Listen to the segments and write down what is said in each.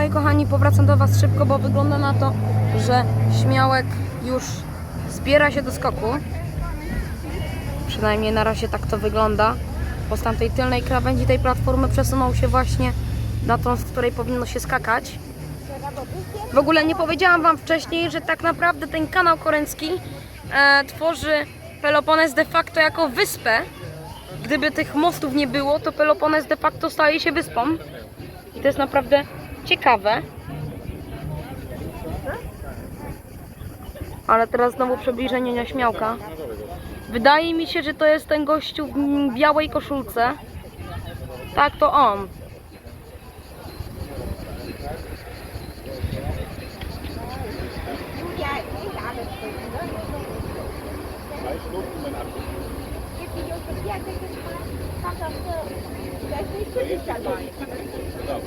moi kochani, powracam do Was szybko, bo wygląda na to, że śmiałek już zbiera się do skoku. Przynajmniej na razie tak to wygląda. Bo z tamtej tylnej krawędzi tej platformy przesunął się właśnie na tą, z której powinno się skakać. W ogóle nie powiedziałam Wam wcześniej, że tak naprawdę ten kanał koreański e, tworzy Pelopones de facto jako wyspę. Gdyby tych mostów nie było, to Pelopones de facto staje się wyspą. I to jest naprawdę ciekawe. Ale teraz znowu przybliżenie nieśmiałka. Wydaje mi się, że to jest ten gościu w białej koszulce. Tak, to on.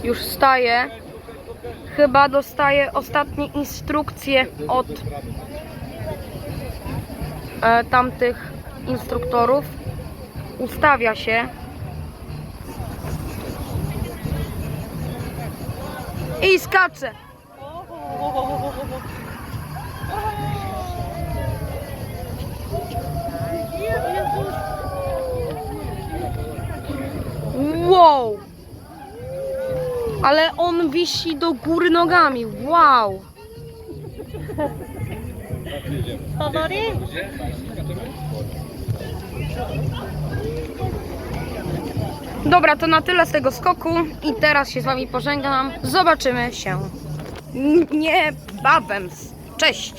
Już staje. Chyba dostaje ostatnie instrukcje od e, tamtych instruktorów. Ustawia się. I skacze. Wow! Ale on wisi do góry nogami. Wow! Dobra, to na tyle z tego skoku i teraz się z wami pożegnam. Zobaczymy się. N- Nie, babem. Cześć!